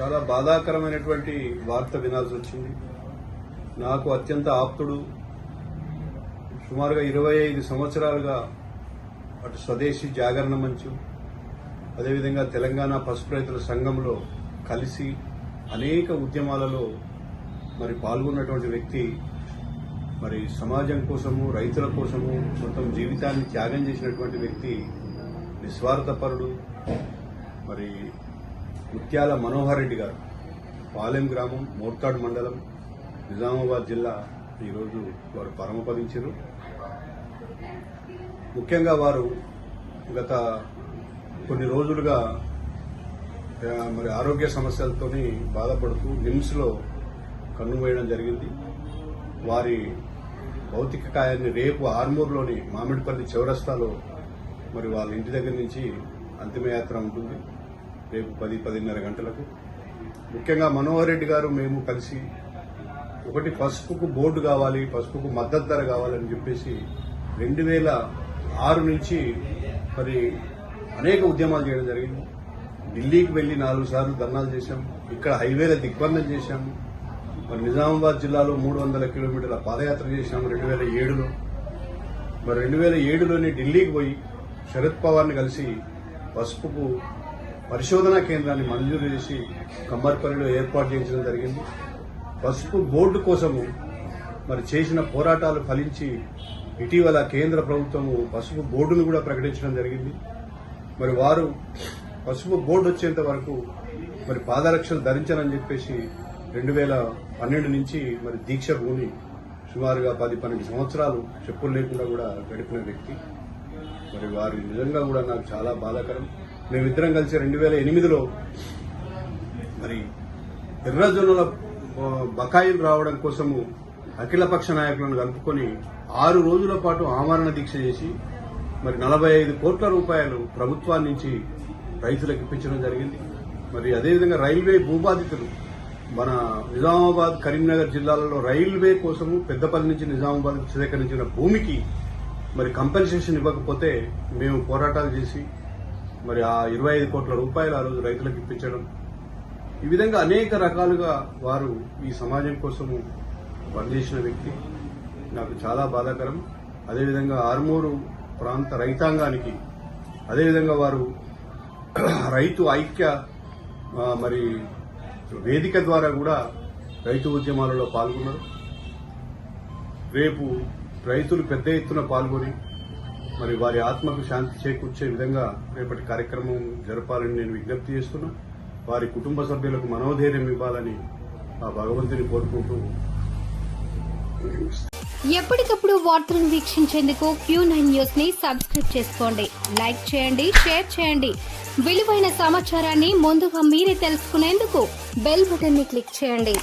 చాలా బాధాకరమైనటువంటి వార్త వినాల్సి వచ్చింది. నాకు అత్యంత ఆప్తుడు సుమారుగా ఇరవై ఐదు సంవత్సరాలుగా అటు స్వదేశీ జాగరణ మంచు అదేవిధంగా తెలంగాణ పసుపు రైతుల సంఘంలో కలిసి అనేక ఉద్యమాలలో మరి పాల్గొన్నటువంటి వ్యక్తి మరి సమాజం కోసము రైతుల కోసము మొత్తం జీవితాన్ని త్యాగం చేసినటువంటి వ్యక్తి నిస్వార్థపరుడు మరి ముత్యాల మనోహర్ రెడ్డి గారు. పాలెం గ్రామం మోర్కాడ్ మండలం నిజామాబాద్ జిల్లా ఈరోజు వారు పరమపదించారు ముఖ్యంగా వారు గత కొన్ని రోజులుగా మరి ఆరోగ్య సమస్యలతోని బాధపడుతూ నిమ్స్లో కన్ను వేయడం జరిగింది. వారి భౌతిక కాయాన్ని రేపు ఆర్మూర్లోని మామిడిపల్లి చౌరస్తాలో మరి వాళ్ళ ఇంటి దగ్గర నుంచి అంతిమయాత్ర ఉంటుంది. రేపు పది పదిన్నర గంటలకు. ముఖ్యంగా మనోహర్ రెడ్డి గారు మేము కలిసి ఒకటి పసుపుకు బోర్డు కావాలి పసుపుకు మద్దతు ధర కావాలని చెప్పేసి రెండు వేల ఆరు నుంచి మరి అనేక ఉద్యమాలు చేయడం జరిగింది. ఢిల్లీకి వెళ్ళి నాలుగు సార్లు ధర్నాలు చేశాం. ఇక్కడ హైవేల దిగ్బంధం చేశాము మరి నిజామాబాద్ జిల్లాలో మూడు వందల కిలోమీటర్ల పాదయాత్ర చేశాము రెండు వేల ఏడులో. మరి రెండు వేల ఏడులోనే ఢిల్లీకి పోయి శరద్ పవార్ని కలిసి పసుపుకు పరిశోధనా కేంద్రాన్ని మంజూరు చేసి కమ్మర్పల్లిలో ఏర్పాటు చేయించడం జరిగింది. పసుపు బోర్డు కోసము మరి చేసిన పోరాటాలు ఫలించి ఇటీవల కేంద్ర ప్రభుత్వము పసుపు బోర్డును కూడా ప్రకటించడం జరిగింది. మరి వారు పసుపు బోర్డు వచ్చేంత వరకు మరి పాదరక్షలు ధరించాలని చెప్పేసి రెండు వేల పన్నెండు నుంచి మరి దీక్ష భూమి సుమారుగా పది పన్నెండు సంవత్సరాలు చెప్పులు లేకుండా కూడా గడిపిన వ్యక్తి. మరి వారి నిజంగా కూడా నాకు చాలా బాధాకరం. మేమిద్దరం కలిసి రెండు వేల ఎనిమిదిలో మరి ఎర్రజొన్నల బకాయిలు రావడం కోసము అఖిలపక్ష నాయకులను కలుపుకొని ఆరు రోజుల పాటు ఆమరణ దీక్ష చేసి మరి నలభై ఐదు కోట్ల రూపాయలు ప్రభుత్వాన్ని నుంచి రైతులకు ఇప్పించడం జరిగింది. మరి అదేవిధంగా రైల్వే భూబాధితులు మన నిజామాబాద్ కరీంనగర్ జిల్లాలలో రైల్వే కోసము పెద్దపల్లి నుంచి నిజామాబాద్ సేకరించిన భూమికి మరి కంపెన్సేషన్ ఇవ్వకపోతే మేము పోరాటాలు చేసి మరి ఆ ఇరవై ఐదు కోట్ల రూపాయలు ఆ రోజు రైతులకు ఇప్పించడం. ఈ విధంగా అనేక రకాలుగా వారు ఈ సమాజం కోసము పనిచేసిన వ్యక్తి. నాకు చాలా బాధాకరం. అదేవిధంగా ఆర్మూరు ప్రాంత రైతాంగానికి అదేవిధంగా వారు రైతు ఐక్య మరి వేదిక ద్వారా కూడా రైతు ఉద్యమాలలో పాల్గొన్నారు. రేపు రైతులు పెద్ద ఎత్తున పాల్గొని మరి వారి ఆత్మకు శాంతి చేకూర్చే విధంగా రేపటి కార్యక్రమం జరపాలని నేను విజ్ఞప్తి చేస్తున్నా. వారి కుటుంబ సభ్యులకు మనోధైర్యం ఇవ్వాలని ఆ భగవంతుని కోరుకుంటూ ఎప్పటికప్పుడు వార్తలను వీక్షించేందుకు క్యూ నైన్ న్యూస్ని సబ్స్క్రైబ్ చేసుకోండి. లైక్ చేయండి షేర్ చేయండి. విలువైన సమాచారాన్ని ముందుగా మీరే తెలుసుకునేందుకు బెల్ బటన్ని క్లిక్ చేయండి.